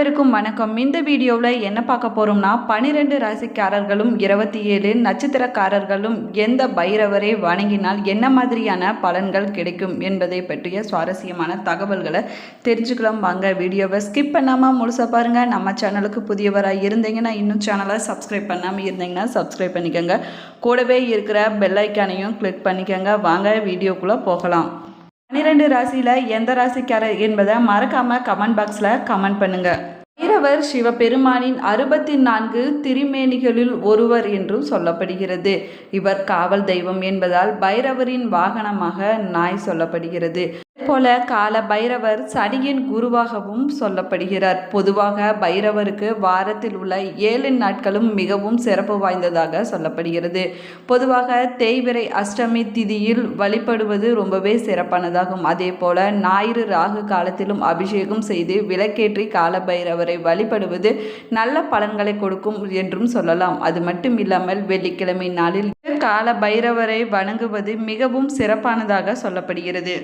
அனைவருக்கும் வணக்கம். இந்த வீடியோவில் என்ன பார்க்க போகிறோம்னா பனிரெண்டு ராசிக்காரர்களும் இருபத்தி ஏழு நட்சத்திரக்காரர்களும் எந்த பைரவரை வணங்கினால் என்ன மாதிரியான பலன்கள் கிடைக்கும் என்பதை பற்றிய சுவாரஸ்யமான தகவல்களை தெரிஞ்சுக்கலாம். வாங்க வீடியோவை ஸ்கிப் பண்ணாமல் முழுசாக பாருங்கள் நம்ம சேனலுக்கு புதியவராக இருந்தீங்கன்னா இன்னும் சேனலை சப்ஸ்கிரைப் பண்ணாமல் இருந்தீங்கன்னா சப்ஸ்கிரைப் பண்ணிக்கோங்க. கூடவே இருக்கிற பெல்லைக்கானையும் கிளிக் பண்ணிக்கோங்க. வாங்க வீடியோக்குள்ளே போகலாம். பன்னிரெண்டு ராசியில் எந்த ராசிக்காரர் என்பதை மறக்காமல் கமெண்ட் பாக்ஸில் கமெண்ட் பண்ணுங்கள் பைரவர் சிவபெருமானின் அறுபத்தி நான்கு திருமேனிகளில் ஒருவர் என்றும் சொல்லப்படுகிறது. இவர் காவல் தெய்வம் என்பதால் பைரவரின் வாகனமாக நாய் சொல்லப்படுகிறது. போல கால பைரவர் சனியின் குருவாகவும் சொல்லப்படுகிறார். பொதுவாக பைரவருக்கு வாரத்தில் உள்ள ஏழு நாட்களும் மிகவும் சிறப்பு வாய்ந்ததாக சொல்லப்படுகிறது. பொதுவாக தேய்விரை அஷ்டமி திதியில் வழிபடுவது ரொம்பவே சிறப்பானதாகும். அதே போல ஞாயிறு ராகு காலத்திலும் அபிஷேகம் செய்து விளக்கேற்றி கால பைரவரை வழிபடுவது நல்ல பலன்களை கொடுக்கும் என்றும் சொல்லலாம். அது மட்டும் இல்லாமல் வெள்ளிக்கிழமை நாளில் கால பைரவரை வணங்குவது மிகவும் சிறப்பானதாக சொல்லப்படுகிறது.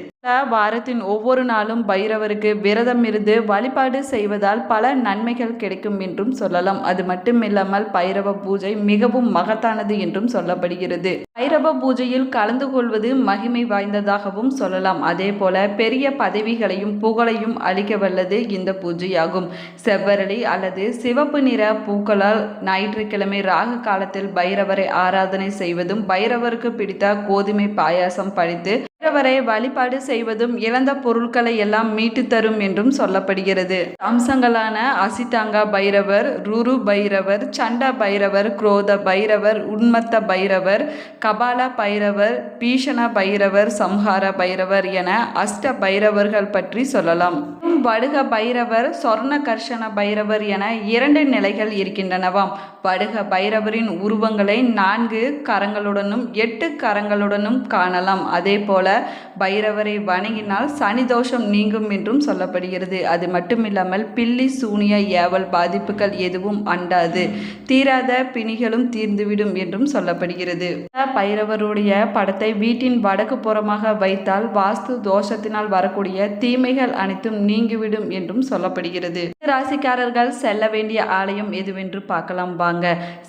வாரத்தின் ஒவ்வொரு நாளும் பைரவருக்கு விரதம் இருந்து வழிபாடு செய்வதால் பல நன்மைகள் கிடைக்கும் என்றும் சொல்லலாம். அது மட்டுமில்லாமல் பைரவ பூஜை மிகவும் மகத்தானது என்றும் சொல்லப்படுகிறது. பைரவ பூஜையில் கலந்து கொள்வது மகிமை வாய்ந்ததாகவும் சொல்லலாம். அதே போல பெரிய பதவிகளையும் புகழையும் அளிக்க வல்லது இந்த பூஜையாகும். செவ்வரளி அல்லது சிவப்பு நிற பூக்களால் ஞாயிற்றுக்கிழமை ராகு காலத்தில் பைரவரை ஆராதனை செய்வதும் பைரவருக்கு பிடித்த கோதுமை பாயாசம் பழித்து பைரவரை வழிபாடு செய்வதும் இழந்த பொருட்களை எல்லாம் மீட்டு தரும் என்றும் சொல்லப்படுகிறது. அம்சங்களான அசிதாங்கா பைரவர் ருரு பைரவர் சண்டா பைரவர் குரோத பைரவர் உன்மத்த பைரவர் கபால பைரவர் பீஷண பைரவர் சம்ஹார பைரவர் என அஷ்ட பைரவர்கள் பற்றி சொல்லலாம். வடுக பைரவர் சொர்ண கர்ஷண பைரவர் என இரண்டு நிலைகள் இருக்கின்றனவாம். வடுக பைரவரின் உருவங்களை நான்கு கரங்களுடனும் எட்டு கரங்களுடனும் காணலாம். அதே போல பைரவரை வணங்கினால் சனி தோஷம் நீங்கும் என்றும் சொல்லப்படுகிறது. அது மட்டுமில்லாமல் பில்லி சூனிய ஏவல் பாதிப்புகள் எதுவும் அண்டாது. தீராத பிணிகளும் தீர்ந்துவிடும் என்றும் சொல்லப்படுகிறது. பைரவருடைய படத்தை வீட்டின் வடக்கு புறமாக வைத்தால் வாஸ்து தோஷத்தினால் வரக்கூடிய தீமைகள் அனைத்தும் நீங்கிவிடும் என்றும் சொல்லப்படுகிறது. ராசிக்காரர்கள் செல்ல வேண்டிய ஆலயம் எதுவென்று பார்க்கலாம். வாங்க.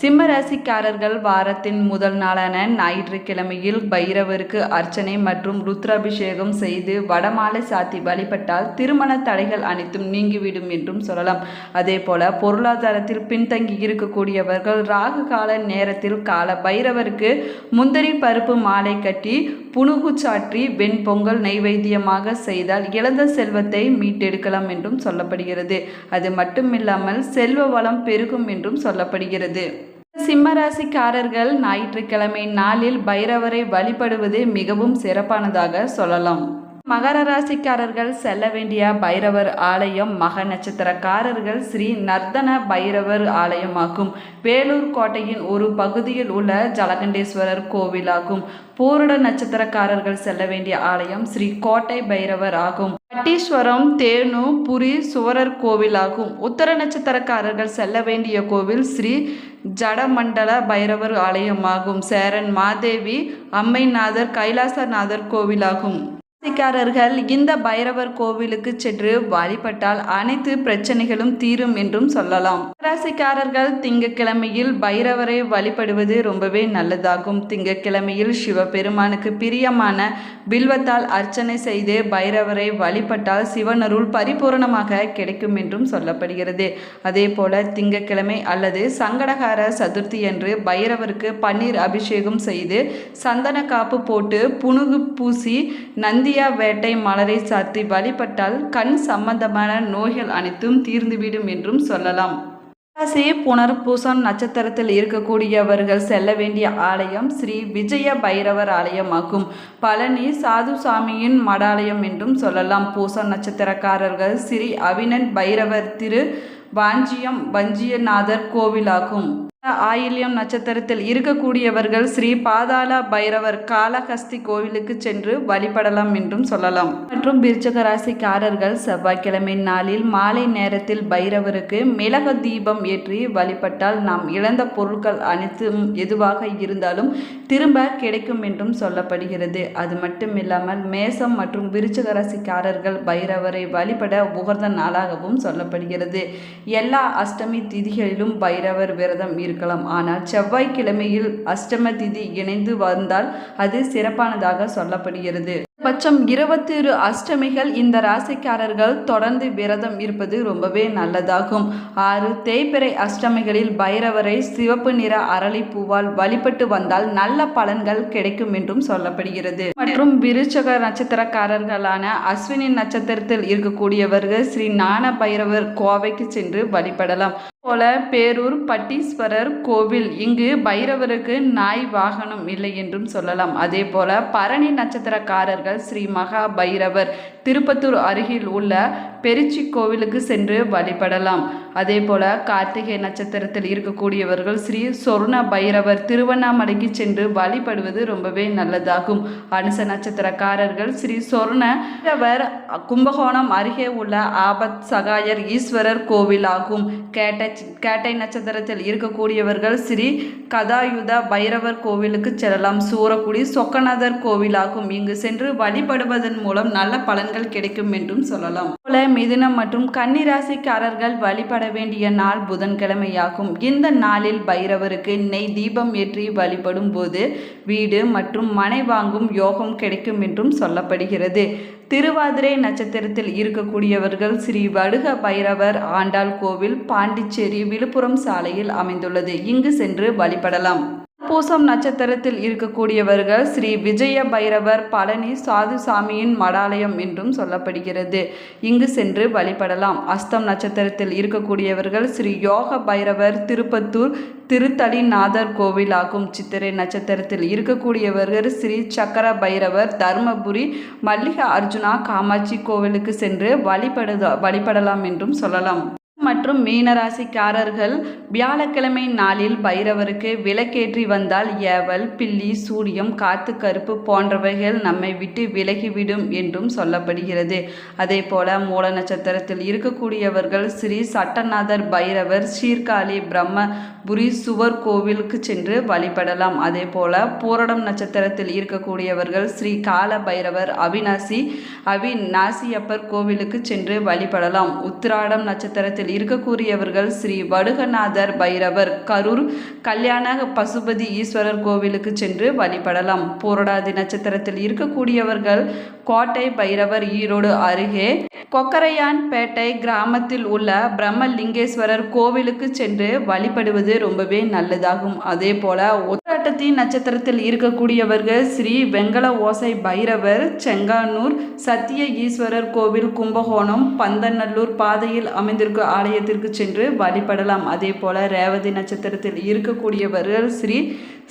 சிம்ம ராசிக்காரர்கள் வாரத்தின் முதல் நாளான ஞாயிற்றுக்கிழமையில் பைரவருக்கு அர்ச்சனை மற்றும் ருத்ராபிஷேகம் செய்து வடமாலை சாத்தி வழிபட்டால் திருமண தடைகள் அனைத்தும் நீங்கிவிடும் என்றும் சொல்லலாம். அதே போல பொருளாதாரத்தில் பின்தங்கி இருக்கக்கூடியவர்கள் ராகு கால நேரத்தில் கால பைரவருக்கு முந்திரி பருப்பு மாலை கட்டி புனுகு சாற்றி வெண்பொங்கல் நைவேத்தியமாக செய்தால் இழந்த செல்வத்தை மீட்டெடுக்கலாம் என்றும் சொல்லப்படுகிறது. அது மட்டுமில்லாமல் செல்வ வளம் பெருகும் என்றும் சொல்லப்படுகிறது. சிம்மராசிக்காரர்கள் ஞாயிற்றுக்கிழமை நாளில் பைரவரை வழிபடுவது மிகவும் சிறப்பானதாக சொல்லலாம். மகர ராசிக்காரர்கள் செல்ல வேண்டிய பைரவர் ஆலயம் மக நட்சத்திரக்காரர்கள் ஸ்ரீ நர்தன பைரவர் ஆலயமாகும். வேலூர் கோட்டையின் ஒரு பகுதியில் உள்ள ஜலகண்டேஸ்வரர் கோவிலாகும். பூரட நட்சத்திரக்காரர்கள் செல்ல வேண்டிய ஆலயம் ஸ்ரீ கோட்டை பைரவர் ஆகும். பட்டீஸ்வரம் தேனு புரி சுவரர் கோவிலாகும். உத்தர நட்சத்திரக்காரர்கள் செல்ல வேண்டிய கோவில் ஸ்ரீ ஜடமண்டல பைரவர் ஆலயமாகும். சேரன் மாதேவி அம்மைநாதர் கைலாசநாதர் கோவிலாகும். ராசிக்காரர்கள் இந்த பைரவர் கோவிலுக்கு சென்று வழிபட்டால் அனைத்து பிரச்சனைகளும் தீரும் என்றும் சொல்லலாம். ராசிக்காரர்கள் திங்கக்கிழமையில் பைரவரை வழிபடுவது ரொம்பவே நல்லதாகும். திங்கக்கிழமையில் சிவபெருமானுக்கு பிரியமான பில்வத்தால் அர்ச்சனை செய்து பைரவரை வழிபட்டால் சிவனருள் பரிபூரணமாக கிடைக்கும் என்றும் சொல்லப்படுகிறது. அதே போல திங்கக்கிழமை அல்லது சங்கடகார சதுர்த்தி என்று பைரவருக்கு பன்னீர் அபிஷேகம் செய்து சந்தன காப்பு போட்டு புனுகு பூசி நந்தி இந்தியா வேட்டை மலரை சாத்தி வழிபட்டால் கண் சம்பந்தமான நோய்கள் அனைத்தும் தீர்ந்துவிடும் என்றும் சொல்லலாம். ராசி புனர்பூசம் நட்சத்திரத்தில் இருக்கக்கூடியவர்கள் செல்ல வேண்டிய ஆலயம் ஸ்ரீ விஜய பைரவர் ஆலயமாகும். பழனி சாதுசாமியின் மடாலயம் என்றும் சொல்லலாம். பூசம் நட்சத்திரக்காரர்கள் ஸ்ரீ அவினன் பைரவர் திரு வாஞ்சியம் வஞ்சியநாதர் கோவிலாகும். ஆயில்யம் நட்சத்திரத்தில் இருக்கக்கூடியவர்கள் ஸ்ரீ பாதாள பைரவர் காளஹஸ்தி கோவிலுக்கு சென்று வழிபடலாம் என்றும் சொல்லலாம். மற்றும் விருச்சக ராசிக்காரர்கள் செவ்வாய்க்கிழமை நாளில் மாலை நேரத்தில் பைரவருக்கு மிளக தீபம் ஏற்றி வழிபட்டால் நாம் இழந்த பொருட்கள் அனைத்தும் எதுவாக இருந்தாலும் திரும்ப கிடைக்கும் என்றும் சொல்லப்படுகிறது. அது மட்டும் இல்லாமல் மேசம் மற்றும் விருச்சக ராசிக்காரர்கள் பைரவரை வழிபட உகர்ந்த நாளாகவும் சொல்லப்படுகிறது. எல்லா அஷ்டமி திதிகளிலும் பைரவர் விரதம் இருக்கும் இருக்கலாம். ஆனால் செவ்வாய்க்கிழமையில் அஷ்டம திதி இணைந்து வந்தால் அது சிறப்பானதாக சொல்லப்படுகிறது. பட்சம் இருபத்திரு அஷ்டமிகள் இந்த ராசிக்காரர்கள் தொடர்ந்து விரதம் இருப்பது ரொம்பவே நல்லதாகும். ஆறு தேய்பிறை அஷ்டமிகளில் பைரவரை சிவப்பு நிற அரளிப்பூவால் வழிபட்டு வந்தால் நல்ல பலன்கள் கிடைக்கும் என்றும் சொல்லப்படுகிறது. மற்றும் விருச்சக நட்சத்திரக்காரர்களான அஸ்வினி நட்சத்திரத்தில் இருக்கக்கூடியவர்கள் ஸ்ரீ ஞான பைரவர் கோவைக்கு சென்று வழிபடலாம். போல பேரூர் பட்டீஸ்வரர் கோவில். இங்கு பைரவருக்கு நாய் வாகனம் இல்லை என்றும் சொல்லலாம். அதே போல பரணி நட்சத்திரக்காரர்கள் ஸ்ரீ மகா பைரவர் திருப்பத்தூர் அருகில் உள்ள பெருச்சி கோவிலுக்கு சென்று வழிபடலாம். அதே போல கார்த்திகை நட்சத்திரத்தில் இருக்கக்கூடியவர்கள் ஸ்ரீ சொர்ண பைரவர் திருவண்ணாமலைக்கு சென்று வழிபடுவது ரொம்பவே நல்லதாகும். அனுச நட்சத்திரக்காரர்கள் ஸ்ரீ சொர்ண பைரவர் கும்பகோணம் அருகே உள்ள ஆபத் சகாயர் ஈஸ்வரர் கோவில் ஆகும் கேட்ட கேட்டை நட்சத்திரத்தில் இருக்கக்கூடியவர்கள் ஸ்ரீ கதாயுத பைரவர் கோவிலுக்கு செல்லலாம். சூரக்குடி சொக்கநாதர் கோவிலாகும். இங்கு சென்று வழிபடுவதன் மூலம் நல்ல பலன்கள் கிடைக்கும் என்றும் சொல்லலாம். போல மிதுனம் மற்றும் கன்னிராசிக்காரர்கள் வழிபட வேண்டிய நாள் புதன்கிழமையாகும். இந்த நாளில் பைரவருக்கு நெய் தீபம் ஏற்றி வழிபடும் போது வீடு மற்றும் மனை வாங்கும் யோகம் கிடைக்கும் என்றும் சொல்லப்படுகிறது. திருவாதிரை நட்சத்திரத்தில் இருக்கக்கூடியவர்கள் ஸ்ரீ வடுக பைரவர் ஆண்டாள் கோவில் பாண்டிச்சேரி விழுப்புரம் சாலையில் அமைந்துள்ளது. இங்கு சென்று வழிபடலாம். பூசம் நட்சத்திரத்தில் இருக்கக்கூடியவர்கள் ஸ்ரீ விஜய பைரவர் பழனி சாதுசாமியின் மடாலயம் என்றும் சொல்லப்படுகிறது. இங்கு சென்று வழிபடலாம். அஸ்தம் நட்சத்திரத்தில் இருக்கக்கூடியவர்கள் ஸ்ரீ யோக பைரவர் திருப்பத்தூர் திருத்தலிநாதர் கோவில் ஆகும் சித்திரை நட்சத்திரத்தில் இருக்கக்கூடியவர்கள் ஸ்ரீ சக்கர பைரவர் தர்மபுரி மல்லிகா அர்ஜுனா காமாட்சி கோவிலுக்கு சென்று வழிபடுத வழிபடலாம் என்றும் சொல்லலாம். மற்றும் மீனராசிக்காரர்கள் வியாழக்கிழமை நாளில் பைரவருக்கு விளக்கேற்றி வந்தால் ஏவல் பில்லி சூரியம் காத்து கருப்பு போன்றவைகள் நம்மை விட்டு விலகிவிடும் என்றும் சொல்லப்படுகிறது. அதே போல மூல நட்சத்திரத்தில் இருக்கக்கூடியவர்கள் ஸ்ரீ சட்டநாதர் பைரவர் சீர்காழி பிரம்மபுரி சுவர் கோவிலுக்கு சென்று வழிபடலாம். அதே போல பூரடம் நட்சத்திரத்தில் இருக்கக்கூடியவர்கள் ஸ்ரீ கால பைரவர் அவிநாசி அவிநாசியப்பர் கோவிலுக்கு சென்று வழிபடலாம். உத்திராடம் நட்சத்திரத்தில் இருக்கக்கூடியவர்கள் ஸ்ரீ வடுகநாதர் பைரவர் கரூர் கல்யாண பசுபதி ஈஸ்வரர் கோவிலுக்கு சென்று வழிபடலாம். பூரடாதி நட்சத்திரத்தில் இருக்கக்கூடியவர்கள் கோட்டை பைரவர் ஈரோடு அருகே கொக்கரையான் பேட்டை கிராமத்தில் உள்ள பிரம்மலிங்கேஸ்வரர் கோவிலுக்கு சென்று வழிபடுவது ரொம்பவே நல்லதாகும். அதே போல உத்திராட்டத்தின் நட்சத்திரத்தில் இருக்கக்கூடியவர்கள் ஸ்ரீ வெங்கல ஓசை பைரவர் செங்கானூர் சத்திய ஈஸ்வரர் கோவில் கும்பகோணம் பந்தநல்லூர் பாதையில் அமைந்திருக்கும் ஆலயத்திற்கு சென்று வழிபடலாம். அதே போல ரேவதி நட்சத்திரத்தில் இருக்கக்கூடியவர்கள் ஸ்ரீ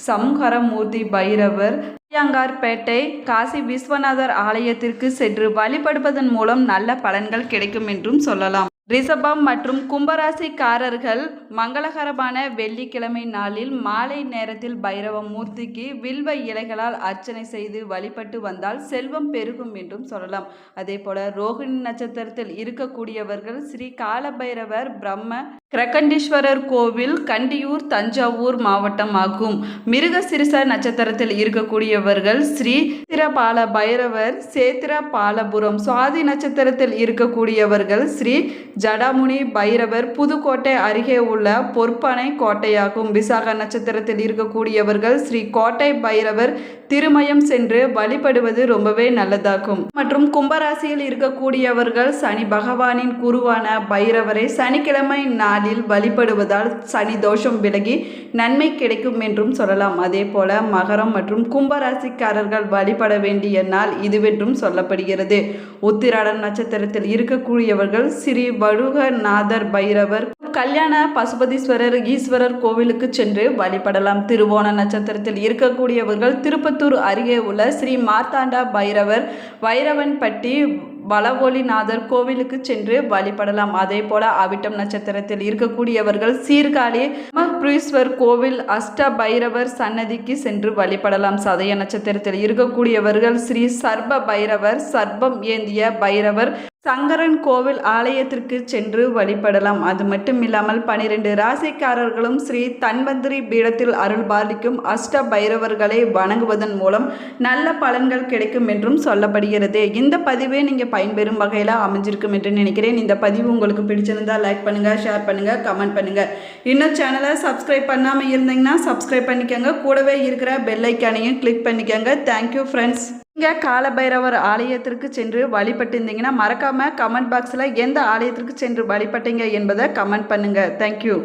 சம்ஹரமூர்த்தி பைரவர் ஐயங்கார்பேட்டை காசி விஸ்வநாதர் ஆலயத்திற்கு சென்று வழிபடுவதன் மூலம் நல்ல பலன்கள் கிடைக்கும் என்றும் சொல்லலாம். ரிஷபம் மற்றும் கும்பராசிக்காரர்கள் மங்களகரமான வெள்ளிக்கிழமை நாளில் மாலை நேரத்தில் பைரவ மூர்த்திக்கு வில்வ இலைகளால் அர்ச்சனை செய்து வழிபட்டு வந்தால் செல்வம் பெருகும் என்றும் சொல்லலாம். அதே போல ரோகிணி நட்சத்திரத்தில் இருக்கக்கூடியவர்கள் ஸ்ரீ காலபைரவர் பிரம்ம கிரகண்டீஸ்வரர் கோவில் கண்டியூர் தஞ்சாவூர் மாவட்டம் ஆகும். மிருகசிரிச நட்சத்திரத்தில் இருக்கக்கூடியவர்கள் ஸ்ரீ திரபால பைரவர் சேத்திரபாலபுரம் சுவாதி நட்சத்திரத்தில் இருக்கக்கூடியவர்கள் ஸ்ரீ ஜடாமுனி பைரவர் புதுக்கோட்டை அருகே உள்ள பொற்பனை கோட்டையாகும். விசாக நட்சத்திரத்தில் இருக்கக்கூடியவர்கள் ஸ்ரீ கோட்டை பைரவர் திருமயம் சென்று வழிபடுவது ரொம்பவே நல்லதாகும். மற்றும் கும்பராசியில் இருக்கக்கூடியவர்கள் சனி பகவானின் குருவான பைரவரை சனிக்கிழமை நாளில் வழிபடுவதால் சனி தோஷம் விலகி நன்மை கிடைக்கும் என்றும் சொல்லலாம். அதே போல மகரம் மற்றும் கும்பராசிக்காரர்கள் வழிபட வேண்டிய நாள் இதுவென்றும் சொல்லப்படுகிறது. உத்திராடன் நட்சத்திரத்தில் இருக்கக்கூடியவர்கள் ஸ்ரீ வடுகநாதர் பைரவர் கல்யாண பசுபதீஸ்வரர் ஈஸ்வரர் கோவிலுக்கு சென்று வழிபடலாம். திருவோண நட்சத்திரத்தில் இருக்கக்கூடியவர்கள் திருப்பத்தூர் அருகே உள்ள ஸ்ரீ மார்த்தாண்டா பைரவர் வைரவன்பட்டி வளவோலிநாதர் கோவிலுக்கு சென்று வழிபடலாம். அதே போல அவிட்டம் நட்சத்திரத்தில் இருக்கக்கூடியவர்கள் சீர்காழி சர்வபுரீஸ்வர் கோவில் அஷ்ட பைரவர் சன்னதிக்கு சென்று வழிபடலாம். சதய நட்சத்திரத்தில் இருக்கக்கூடியவர்கள் ஸ்ரீ சர்ப பைரவர் சர்பம் ஏந்திய பைரவர் சங்கரன் கோவில் ஆலயத்திற்கு சென்று வழிபடலாம். அது மட்டும் இல்லாமல் பனிரெண்டு ராசிக்காரர்களும் ஸ்ரீ தன்வந்திரி பீடத்தில் அருள் பாலிக்கும் அஷ்ட பைரவர்களை வணங்குவதன் மூலம் நல்ல பலன்கள் கிடைக்கும் என்றும் சொல்லப்படுகிறது. இந்த பதிவே நீங்கள் பயன்பெறும் வகையில் அமைஞ்சிருக்கும் என்று நினைக்கிறேன். இந்த பதிவு உங்களுக்கு பிடிச்சிருந்தா லைக் பண்ணுங்கள் ஷேர் பண்ணுங்கள் கமெண்ட் பண்ணுங்கள் இன்னும் சேனலை சப்ஸ்கிரைப் பண்ணாமல் இருந்தீங்கன்னா சப்ஸ்கிரைப் பண்ணிக்கோங்க. கூடவே இருக்கிற பெல் ஐக்கானையும் கிளிக் பண்ணிக்கோங்க. தேங்க்யூ ஃப்ரெண்ட்ஸ் நீங்கள் காலபைரவர் ஆலயத்திற்கு சென்று வழிபட்டிருந்தீங்கன்னா மறக்காமல் கமெண்ட் பாக்ஸில் எந்த ஆலயத்திற்கு சென்று வழிபட்டீங்க என்பதை கமெண்ட் பண்ணுங்கள் தேங்க்யூ